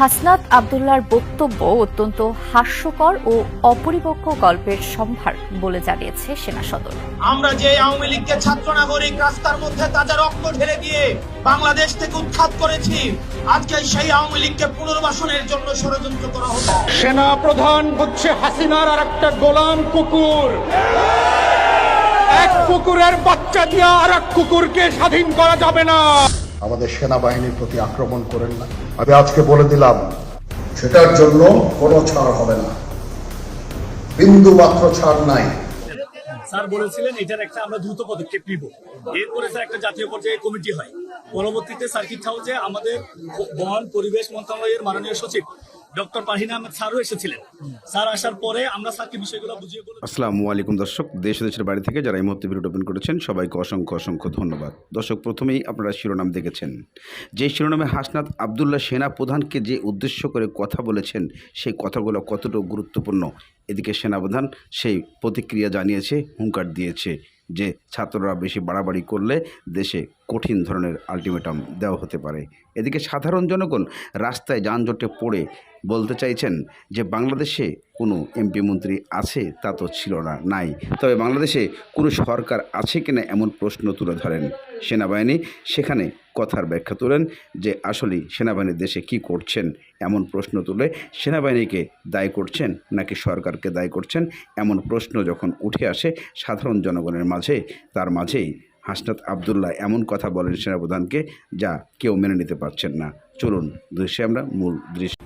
হাসনাত আবদুল্লার বক্তব্য অত্যন্ত হাস্যকর ও অপরিপক্ক গল্পের সম্ভার বলে জানিয়েছে সেনা সদর। আমরা যে আওয়ামী লীগকে ছাত্র নাগরিক রাস্তার মধ্যে তাজা রক্ত ঢেলে দিয়ে বাংলাদেশ থেকে উৎখাত করেছি আজকে সেই আওয়ামী লীগকে পুনর্বাসনের জন্য ষড়যন্ত্র করা হতো সেনা প্রধান হচ্ছে হাসিনার আর একটা গোলাম কুকুর। এক কুকুরের বাচ্চা দিয়ে আর এক কুকুরকে স্বাধীন করা যাবে না। আমাদের সেনাবাহিনীর প্রতি আক্রমণ করেন না। আমি আজকে বলে দিলাম, সেটার জন্য কোনো ছাড় হবে না। বিন্দু মাত্র ছাড় নাই। স্যার বলেছিলেন, এটার একটা আমরা দ্রুত পদক্ষেপ নিব। এরপরে স্যার একটা জাতীয় পর্যায়ে কমিটি হয়। পরবর্তীতে সার্কিট হাউসে আমাদের বন পরিবেশ মন্ত্রণালয়ের মাননীয় সচিব ডক্টর পরে আমরা স্যারকে দর্শক, দেশ দেশের বাড়ি থেকে যারা এই মুহূর্তে করেছেন, সবাইকে অসংখ্য অসংখ্য ধন্যবাদ। দর্শক, প্রথমেই আপনারা শিরোনাম দেখেছেন। শিরোনামে হাসনাত আবদুল্লাহ সেনা প্রধানকে যে উদ্দেশ্য করে কথা বলেছেন, সেই কথাগুলো গুরুত্বপূর্ণ? এদিকে সেনাপ্রধান সেই প্রতিক্রিয়া জানিয়েছে, হুঙ্কার দিয়েছে যে ছাত্ররা বেশি বাড়াবাড়ি করলে দেশে কঠিন ধরনের আলটিমেটাম দেওয়া হতে পারে। এদিকে সাধারণ জনগণ রাস্তায় যানজটে পড়ে বলতে চাইছেন যে, বাংলাদেশে কোনো এমপি মন্ত্রী আছে তা তো ছিল না, নাই। তবে বাংলাদেশে কোনো সরকার আছে কিনা এমন প্রশ্ন তুলে ধরেন সেনাবাহিনী। সেখানে কথার ব্যাখ্যা তোলেন যে, আসলে সেনাবাহিনী দেশে কি করছেন এমন প্রশ্ন তুলে সেনাবাহিনীকে দায়ী করছেন নাকি সরকারকে দায়ী করছেন এমন প্রশ্ন যখন উঠে আসে, সাধারণ জনগণের মাঝে, তার মাঝেই হাসনাত আবদুল্লাহ এমন কথা বলেন সেনাপ্রধানকে যা কেউ মেনে নিতে পারছেন না। চলুন দৃশ্যে আমরা মূল দৃশ্য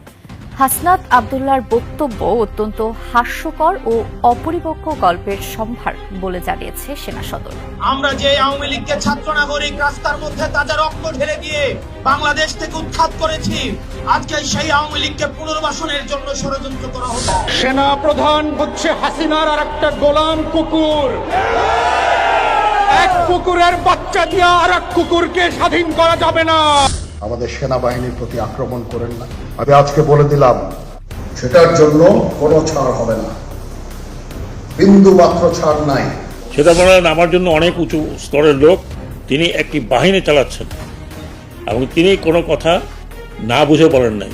হাসনাত আবদুল্লার বক্তব্য অত্যন্ত হাস্যকর ও অপরিপক্ক গল্পের সম্ভার বলে জানিয়েছে সেনা সদর। আমরা যে আওয়ামী লীগকে ছাত্র নাগরিক রাস্তার মধ্যে তাজা রক্ত ঢেলে দিয়ে বাংলাদেশ থেকে উৎখাত করেছি আজকে সেই আওয়ামী লীগকে পুনর্বাসনের জন্য ষড়যন্ত্র করা হতো সেনা প্রধান হচ্ছে হাসিনার আর একটা গোলাম কুকুর। এক কুকুরের বাচ্চা দিয়ে আর এক কুকুরকে স্বাধীন করা যাবে না আমাদের সেনাবাহিনীর প্রতি আক্রমণ করেন না আমি আজকে বলে দিলাম সেটার জন্য কোনো ছাড় হবে না বিন্দু মাত্র ছাড় নাই সেটা বলেন আমার জন্য অনেক উঁচু স্তরের লোক তিনি একটি বাহিনী চালাচ্ছেন এবং তিনি কোনো কথা না বুঝে বলেন নাই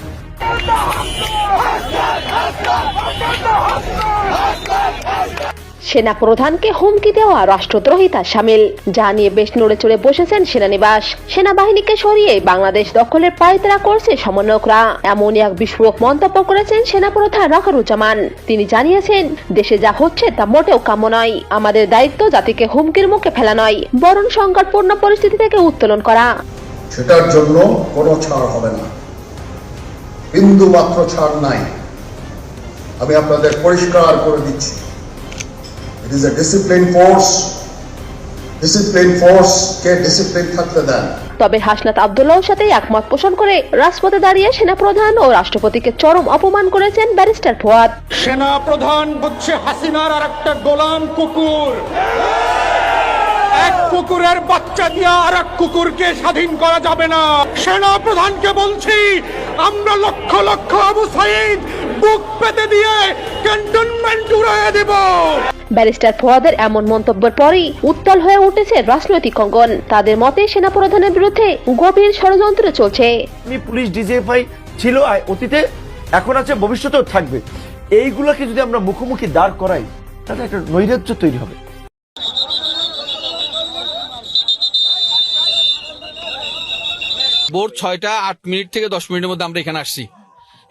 সেনা প্রধানকে হুমকি দেওয়া রাষ্ট্রদ্রোহিতা সামিল। যা নিয়ে বেশ নড়ে চড়ে বসেছেন সেনানিবাস। সেনাবাহিনীকে সরিয়ে বাংলাদেশ দখলের পায়তারা করছে সমন্বয়করা। এমন এক বিস্ফোরক মন্তব্য করেছেন সেনাপ্রধান রাখারুজ্জামান। তিনি জানিয়েছেন, দেশে যা হচ্ছে তা মোটেও কাম্য নয়। আমাদের দায়িত্ব জাতিকে হুমকির মুখে ফেলা নয়। বরং সংকটপূর্ণ পরিস্থিতি থেকে উত্তোলন করা। সেটার জন্য কোনো ছাড় হবে না। বিন্দু মাত্র ছাড় নাই। আমি আপনাদের পরিষ্কার করে দিচ্ছি। It is a discipline force discipline force K discipline থাকতে দেন তবে হাসনাত আবদুল্লাহর সাথে একমত পোষণ করে রাজপথে দাঁড়িয়ে সেনাপ্রধান ও রাষ্ট্রপতিকে চরম অপমান করেছেন ব্যারিস্টার ফুয়াদ। সেনা প্রধান হচ্ছে হাসিনার আর একটা গোলাম কুকুর। এক কুকুরের বাচ্চা দিয়ে আর এক কুকুরকে স্বাধীন করা যাবে না। সেনা প্রধানকে বলছি আমরা লক্ষ লক্ষ আবু সাইদ বুক পেতে দিয়ে ক্যান্টনমেন্ট উড়াইয়ে দেব। ব্যারিস্টার ফোয়াদের এমন মন্তব্যের পরই উত্তাল হয়ে উঠেছে রাজনৈতিক অঙ্গন। তাদের মতে সেনাপ্রধানের বিরুদ্ধে গভীর ষড়যন্ত্র চলছে। আমি পুলিশ ডিজিএফআই ছিল অতীতে এখন আছে ভবিষ্যতেও থাকবে। এইগুলোকে যদি আমরা মুখোমুখি দাঁড় করাই তাহলে একটা নৈরাজ্য তৈরি হবে। ভোর ছয়টা আট মিনিট থেকে দশ মিনিটের মধ্যে আমরা এখানে আসছি।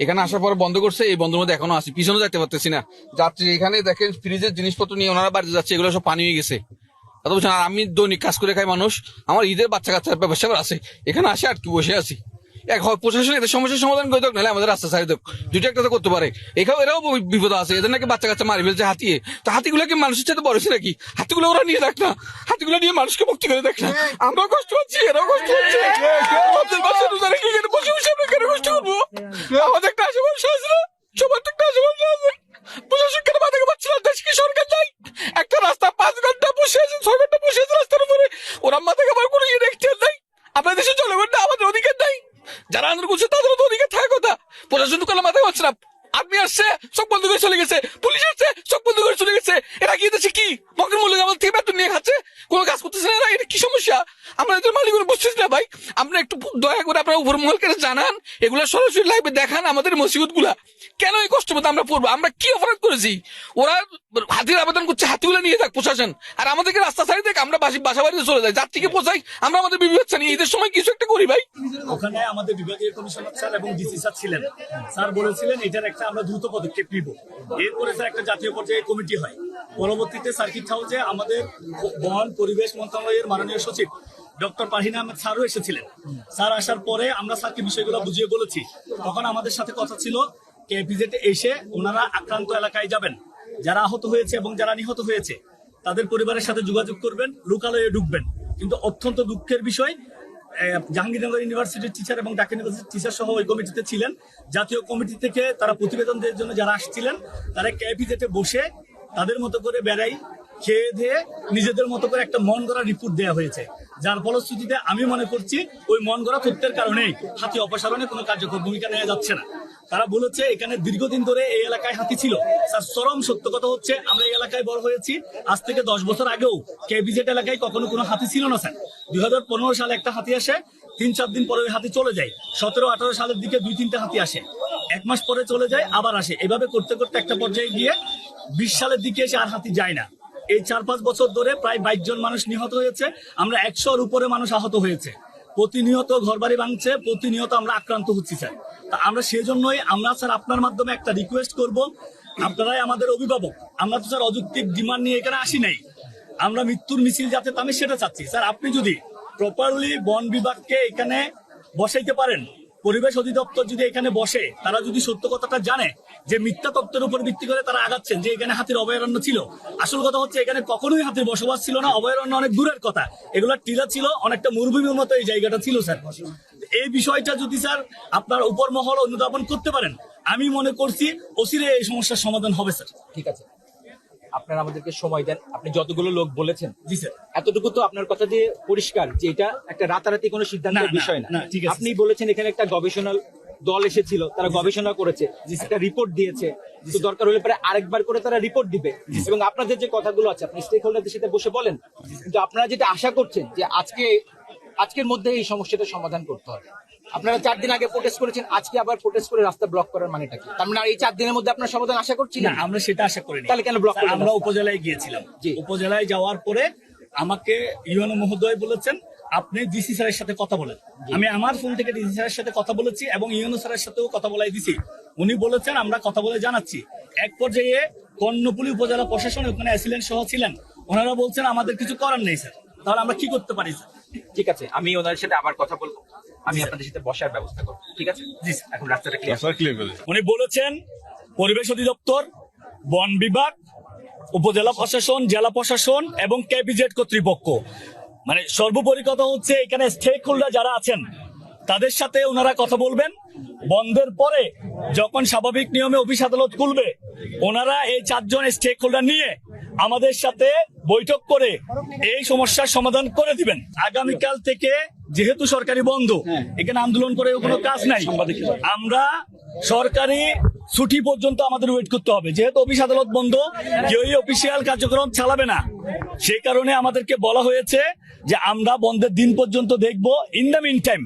এখানে আসার পর বন্ধ করছে, এই বন্ধের মধ্যে এখনও আছি। পিছনে যেতে পারতেছি না। যাত্রী, এখানে দেখেন ফ্রিজের জিনিসপত্র নিয়ে ওনারা বাড়িতে যাচ্ছে, এগুলো সব পানি হয়ে গেছে। আমি দৈনিক কাজ করে খাই মানুষ, আমার ঈদের বাচ্চা কাচ্চার ব্যবসা আছে। এখানে আসে আর কি বসে আছি। এক হয় প্রশাসন এদের সমস্যার সমাধান করে দেখ নাহলে আমাদের রাস্তা ছাড়ি দেখ দুটো একটা তো করতে পারে। এখানেও এরাও বিপদ আছে। এদের নাকি বাচ্চা কাচ্চা মারি ফেলছে হাতিয়ে। তো হাতিগুলো কি মানুষের সাথে হয়েছে নাকি? হাতিগুলো ওরা নিয়ে দেখ না। হাতিগুলো নিয়ে মানুষকে মুক্তি করে দেখ না। আমরাও কষ্ট পাচ্ছি এরাও কষ্ট হচ্ছে বসে বসে আমরা কেন কষ্ট করব? আমাদের একটা আশেপাশে আছে না? সবার একটা আশেপাশে আছে। প্রশাসন কেন মাথাকে পাচ্ছে না? দেশ কি সরকার নাই একটা রাস্তা পাঁচ ঘণ্টা বসে আছে রাস্তার উপরে ওরা মাথাকে আবার কোনো ইয়ে দেখতে নাই আপনার দেশে জনগণ না আমাদের অধিকার নাই যারা আন্দোলন করছে তাদেরও তো অধিকার থাকার কথা প্রশাসন কোনো মাথায় পাচ্ছে না আর্মি আসছে সব বন্ধ করে চলে গেছে পুলিশ আসছে সব বন্ধ করে চলে গেছে এরা কি দেশে কি মকের মূল্য আমাদের থেকে বেতন নিয়ে খাচ্ছে কোনো এরা এটা কি সমস্যা? আমরা এদের মালিক বুঝতেছি না ভাই? আপনারা একটু দয়া করে আপনারা উপর জানান, এগুলো সরাসরি লাইভে দেখান আমাদের মসজিদগুলা কেন এই কষ্ট মতো আমরা পড়ব? আমরা কি অপরাধ করেছি? ওরা হাতির আবেদন করছে হাতিগুলো নিয়ে যাক প্রশাসন। আর আমাদেরকে রাস্তা দেখ, আমরা বাসি বাড়িতে চলে যাই। পোষাই আমরা আমাদের বিবি বাচ্চা নিয়ে ঈদের সময় কিছু একটা করি ভাই। ওখানে আমাদের বিভাগীয় কমিশনার স্যার এবং ডিসি স্যার ছিলেন। স্যার বলেছিলেন, এটার একটা আমরা দ্রুত পদক্ষেপ নিব। এরপরে স্যার একটা জাতীয় পর্যায়ে কমিটি হয়। পরবর্তীতে সার্কিট হাউসে আমাদের বন পরিবেশ মন্ত্রণালয়ের মাননীয় সচিব ডক্টর পাহিনা আহমেদ স্যারও এসেছিলেন। স্যার আসার পরে আমরা স্যারকে বিষয়গুলো বুঝিয়ে বলেছি। তখন আমাদের সাথে কথা ছিল কেপিজেটে এসে ওনারা আক্রান্ত এলাকায় যাবেন। যারা আহত হয়েছে এবং যারা নিহত হয়েছে, তাদের পরিবারের সাথে যোগাযোগ করবেন লোকালয়ে ঢুকবেন। কিন্তু অত্যন্ত দুঃখের বিষয় জাহাঙ্গীরনগর ইউনিভার্সিটির টিচার এবং ঢাকা ইউনিভার্সিটির টিচার সহ ওই কমিটিতে ছিলেন। জাতীয় কমিটি থেকে তারা প্রতিবেদন দেওয়ার জন্য যারা আসছিলেন, তারা ক্যাপিজেটে বসে তাদের মতো করে বেড়াই, খেয়ে দিয়ে নিজেদের মতো করে একটা মন গড়া রিপোর্ট দেওয়া হয়েছে। যার ফলশ্রুতিতে আমি মনে করছি ওই মন গড়া তথ্যের কারণেই হাতি অপসারণে কোনো কার্যকর ভূমিকা নেওয়া যাচ্ছে না। তারা বলেছে, এখানে দীর্ঘদিন ধরে এই এলাকায় হাতি ছিল। স্যার, চরম সত্য কথা হচ্ছে, আমরা এই এলাকায় বড় হয়েছি। আজ থেকে দশ বছর আগেও কেবিজেট এলাকায় কখনো কোনো হাতি ছিল না, স্যার। দুই হাজার পনেরো সালে একটা হাতি আসে, তিন চার দিন পরে ওই হাতি চলে যায়। সতেরো আঠারো সালের দিকে দুই তিনটা হাতি আসে। এক মাস পরে চলে যায়, আবার আসে। এভাবে করতে করতে একটা পর্যায়ে গিয়ে বিশ সালের দিকে এসে আর হাতি যায় না। এই চার পাঁচ বছর ধরে প্রায় বাইশ জন মানুষ নিহত হয়েছে, আমরা একশোর উপরে মানুষ আহত হয়েছে। প্রতিনিয়ত ঘরবাড়ি ভাঙছে, প্রতিনিয়ত আমরা আক্রান্ত হচ্ছি, স্যার। তা আমরা সেজন্যই, আমরা, স্যার, আপনার মাধ্যমে একটা রিকোয়েস্ট করব। আপনারাই আমাদের অভিভাবক। আমরা তো, স্যার, অযৌক্তিক ডিমান্ড নিয়ে এখানে আসি নাই। আমরা মৃত্যুর মিছিল যাতে, আমি সেটা চাচ্ছি। স্যার, আপনি যদি প্রপারলি বন বিভাগকে এখানে বসাইতে পারেন পরিবেশ অধিদপ্তর যদি এখানে বসে, তারা যদি সত্য কথাটা জানে, যে মিথ্যা তত্ত্বের উপর ভিত্তি করে তারা আগাচ্ছেন, যে এখানে হাতির অভয়ারণ্য ছিল। আসল কথা হচ্ছে, এখানে কখনোই হাতির বসবাস ছিল না। অভয়ারণ্য অনেক দূরের কথা। এগুলো টিলা ছিল, অনেকটা মরুভূমির মতো এই জায়গাটা ছিল, স্যার। এই বিষয়টা যদি, স্যার, আপনার উপর মহল অনুধাবন করতে পারেন, আমি মনে করছি, অচিরে এই সমস্যার সমাধান হবে, স্যার। ঠিক আছে। আপনারা আমাদেরকে সময় দেন। আপনি যতগুলো লোক বলেছেন জি স্যার। এতটুকু তো আপনার কথা দিয়ে পরিষ্কার যে এটা একটা রাতারাতি কোনো সিদ্ধান্তের বিষয় না। আপনি বলেছেন এখানে একটা গবেষণা দল এসেছিল তারা গবেষণা করেছে একটা রিপোর্ট দিয়েছে। তো দরকার হলে পরে আরেকবার করে তারা রিপোর্ট দিবে। এবং আপনাদের যে কথাগুলো আছে আপনি স্টেক হোল্ডারদের সাথে বসে বলেন। কিন্তু আপনারা যেটা আশা করছেন যে আজকে আজকের মধ্যে এই সমস্যাটা সমাধান করতে হবে। আপনারা চার দিন আগে প্রোটেস্ট করেছেন আজকে আবার প্রোটেস্ট করে রাস্তা ব্লক করার মানেটা কি? তার মানে এই চার দিনের মধ্যে আপনার সমাধান আশা করছি না আমরা সেটা আশা করিনি। তাহলে কেন করলেন আমরা উপজেলায় গিয়েছিলাম। উপজেলায় যাওয়ার পরে আমাকে ইউএনও মহোদয় বলেছেন আপনি ডিসি স্যারের সাথে কথা বলেন। আমি আমার ফোন থেকে ডিসি স্যারের সাথে কথা বলেছি এবং ইউএনও স্যারের সাথেও কথা বলাই দিছি। উনি বলেছেন আমরা কথা বলে জানাচ্ছি। এক পর্যায়ে কর্ণপুলি উপজেলা প্রশাসন ওখানে অ্যাসিলেন্ট সহ ছিলেন। ওনারা বলছেন আমাদের কিছু করার নেই স্যার। তাহলে আমরা কি করতে পারি স্যার? ঠিক আছে আমি ওনার সাথে আবার কথা বলব। আমি আপনাদের সাথে বসার ব্যবস্থা করব ঠিক আছে? জি এখন রাস্তাটা ক্লিয়ার উনি বলেছেন পরিবেশ অধিদপ্তর বন বিভাগ উপজেলা প্রশাসন জেলা প্রশাসন এবং ক্যাবিজেট কর্তৃপক্ষ। মানে সর্বোপরি কথা হচ্ছে এখানে স্টেক হোল্ডার যারা আছেন তাদের সাথে ওনারা কথা বলবেন। বন্ধের পরে যখন স্বাভাবিক নিয়মে অফিস আদালত খুলবে ওনারা এই চারজন স্টেক হোল্ডার নিয়ে আমাদের সাথে বৈঠক করে এই সমস্যার সমাধান করে দিবেন। আগামীকাল থেকে যেহেতু সরকারি বন্ধ এখানে আন্দোলন করে কোনো কাজ নাই। আমরা সরকারি ছুটি পর্যন্ত আমাদের ওয়েট করতে হবে। যেহেতু অফিস আদালত বন্ধ কেউই অফিসিয়াল কার্যক্রম চালাবে না। সেই কারণে আমাদেরকে বলা হয়েছে যে আমরা বন্ধের দিন পর্যন্ত দেখব। In the mean time